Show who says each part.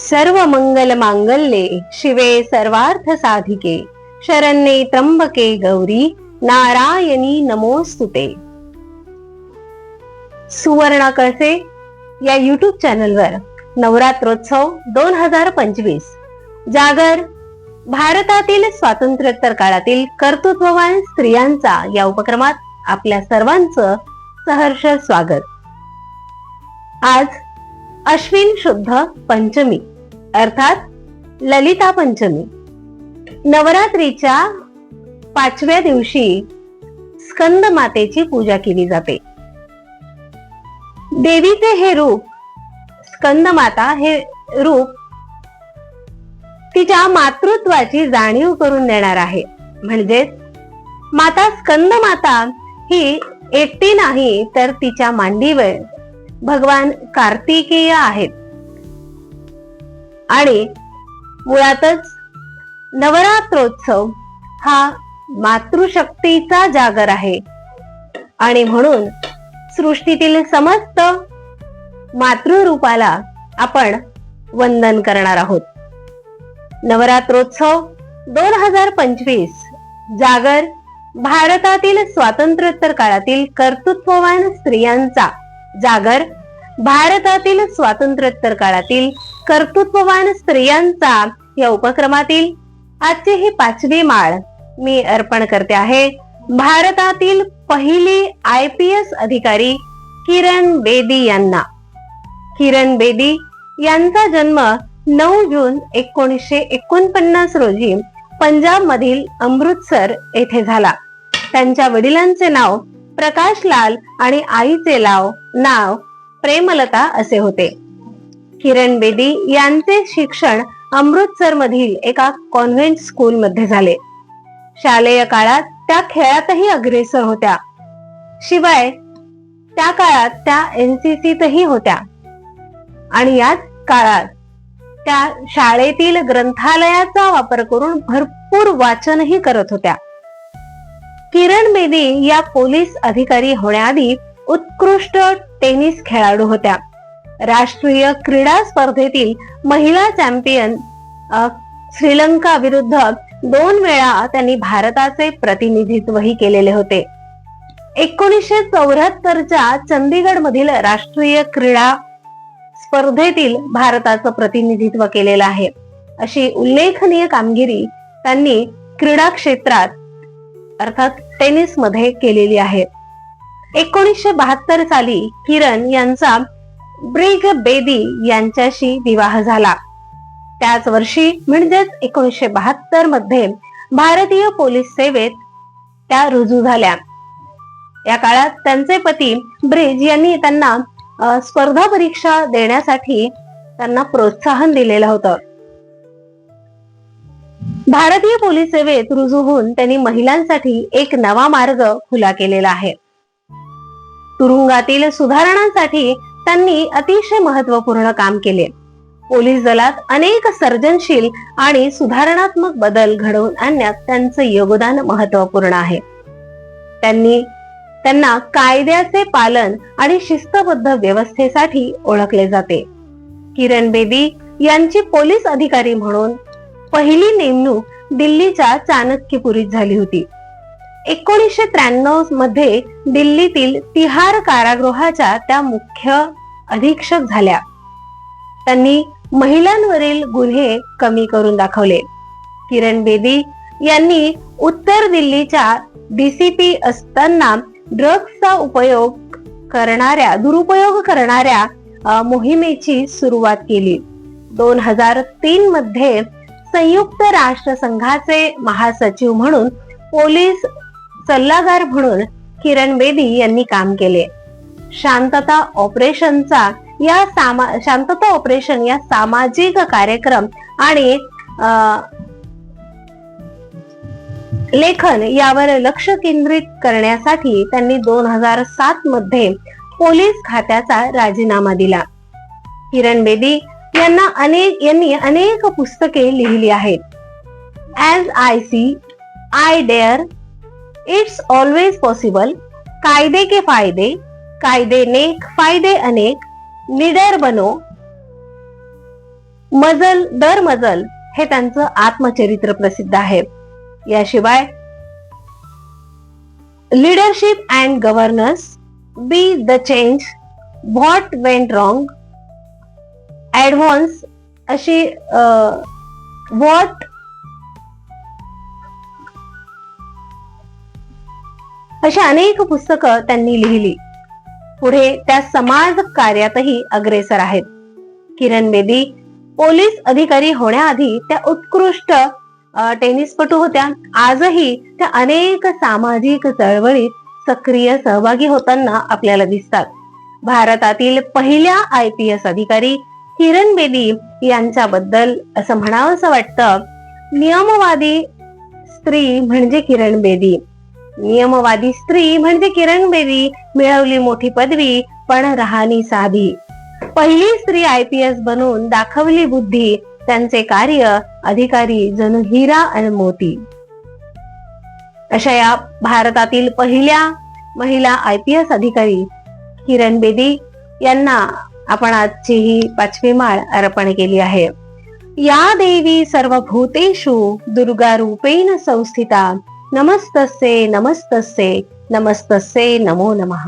Speaker 1: सर्व मंगल मांगल्ये शिवे सर्वार्थ साधिके। शरण्ये त्र्यंबके गौरी नारायणी नमोस्तुते। सुवर्ण कळसे या युट्यूब चॅनलवर नवरात्रोत्सव दोन हजार पंचवीस। जागर भारतातील स्वातंत्र्योत्तर काळातील कर्तृत्ववान स्त्रियांचा या उपक्रमात आपल्या सर्वांचं सहर्ष स्वागत। आज अश्विन शुद्ध पंचमी। अर्थात ललिता पंचमी. नवरात्रीच्या पाचव्या दिवशी स्कंद मातेची पूजा केली जाते. देवीचे हे रूप स्कंद माता हे रूप तिच्या मातृत्वाची जाणीव करून देणार आहे. म्हणजेच माता स्कंद माता ही एकटी नाही तर तिच्या मांडीवर भगवान कार्तिकेय आहेत. आणि मुळातच नवरात्रोत्सव हा मातृशक्तीचा जागर आहे. आणि म्हणून सृष्टीतील समस्त मातृरूपाला आपण वंदन करणार आहोत. नवरात्रोत्सव दोन हजार पंचवीस जागर भारतातील स्वातंत्र्योत्तर काळातील कर्तृत्ववान स्त्रियांचा जागर भारतातील स्वातंत्र्योत्तर काळातील कर्तृत्ववान स्त्रियांचा या उपक्रमातील आजची ही पाचवी माळ मी अर्पण करते आहे. भारतातील पहिली आय पी एस अधिकारी किरण बेदी यांना. किरण बेदी यांचा जन्म नऊ जून एकोणीसशे एकोणपन्नास रोजी पंजाब मधील अमृतसर येथे झाला. त्यांच्या वडिलांचे नाव प्रकाश लाल आणि आईचे नाव नाव प्रेमलता असे होते. किरण बेदी यांचे शिक्षण अमृतसर मधील एका कॉन्व्हेंट स्कूल मध्ये झाले. शालेय काळात त्या खेळातही अग्रेसर होत्या. शिवाय त्या काळात त्या एनसीसीतही होत्या. आणि याच काळात त्या शाळेतील ग्रंथालयाचा वापर करून भरपूर वाचनही करत होत्या. किरण बेदी या पोलीस अधिकारी होण्याआधी उत्कृष्ट टेनिस खेळाडू होत्या. राष्ट्रीय क्रीडा स्पर्धेतील महिला चॅम्पियन श्रीलंका विरुद्ध दोन वेळा त्यांनी भारताचे प्रतिनिधित्वही केलेले होते. एकोणीसशे चौऱ्याहत्तरच्या चंदीगड मधील राष्ट्रीय क्रीडा स्पर्धेतील भारताचं प्रतिनिधित्व केलेलं आहे. अशी उल्लेखनीय कामगिरी त्यांनी क्रीडा क्षेत्रात अर्थात टेनिसमध्ये केलेली आहे. एकोणीसशे बहात्तर साली किरण यांचा ब्रिग बेदी यांच्याशी विवाह झाला. त्याच वर्षी म्हणजेच एकोणीसशे बहात्तरमध्ये भारतीय पोलीस सेवेत त्या रुजू झाल्या. या काळात त्यांचे पती ब्रिज यांनी त्यांना स्पर्धा परीक्षा देण्यासाठी त्यांना प्रोत्साहन दिलेलं होतं. भारतीय पोलीस सेवेत रुजू होऊन त्यांनी महिलांसाठी एक नवा मार्ग खुला केलेला आहे. तुरुंगातील सुधारणांसाठी त्यांनी अतिशय महत्त्वपूर्ण काम केले. पोलीस दलात अनेक सर्जनशील आणि सुधारणात्मक बदल घडवून आणण्यात त्यांचं योगदान महत्त्वपूर्ण आहे. त्यांनी त्यांना कायद्याचे पालन आणि शिस्तबद्ध व्यवस्थेसाठी ओळखले जाते. किरण बेदी यांची पोलीस अधिकारी म्हणून पहिली नेमणूक दिल्लीच्या चाणक्यपुरीत झाली होती. एकोणीसशे त्र्याण्णवमध्ये दिल्लीतील तिहार कारागृहाच्या त्या मुख्य अधीक्षक झाल्या. त्यांनी महिलांवरील गुन्हे कमी करून दाखवले. किरण बेदी यांनी उत्तर दिल्लीच्या डीसीपी असताना ड्रग्सचा उपयोग करणाऱ्या दुरुपयोग करणाऱ्या मोहिमेची सुरुवात केली. दोन हजार तीन मध्ये संयुक्त राष्ट्र संघाचे महासचिव म्हणून पोलीस सल्लागार म्हणून किरण बेदी यांनी काम केले. शांतता ऑपरेशनचा या सामा शांतता ऑपरेशन या सामाजिक कार्यक्रम आणि लेखन यावर लक्ष केंद्रित करण्यासाठी त्यांनी दोन हजार सात मध्ये पोलीस खात्याचा राजीनामा दिला. किरण बेदी यांना अनेक यांनी अनेक पुस्तके लिहिली आहेत. As I see I dare it's always possible कायदे के फायदे कायदे नेक फायदे अनेक निडर बनो. मजल दर मजल हे त्यांचं आत्मचरित्र प्रसिद्ध आहे. याशिवाय leadership and governance be the change what went wrong advance अशी व्हॉट अशी अनेक पुस्तकं त्यांनी लिहिली. पुढे त्या समाज कार्यातही अग्रेसर आहेत. किरण बेदी पोलीस अधिकारी होण्याआधी त्या उत्कृष्ट टेनिसपटू होत्या. आजही त्या अनेक सामाजिक चळवळीत सक्रिय सहभागी होताना आपल्याला दिसतात. भारतातील पहिल्या आय पी एस अधिकारी किरण बेदी यांच्याबद्दल असं म्हणावंसं वाटतं नियमवादी स्त्री म्हणजे किरण बेदी. नियमवादी स्त्री म्हणजे किरण बेदी मिळवली मोठी पदवी पण राहणी साधी. पहिली स्त्री आय पी एस बनून दाखवली बुद्धी त्यांचे कार्य अधिकारी जणू हिरा आणि मोती. अशा या भारतातील पहिल्या महिला आय पी एस अधिकारी किरण बेदी यांना आपण आजची ही पाचवी माळ अर्पण केली आहे. या देवी सर्वभूतेषु दुर्गा रूपेण संस्थिता नमस्तसे नमस्तसे नमस्तसे नमो नमः।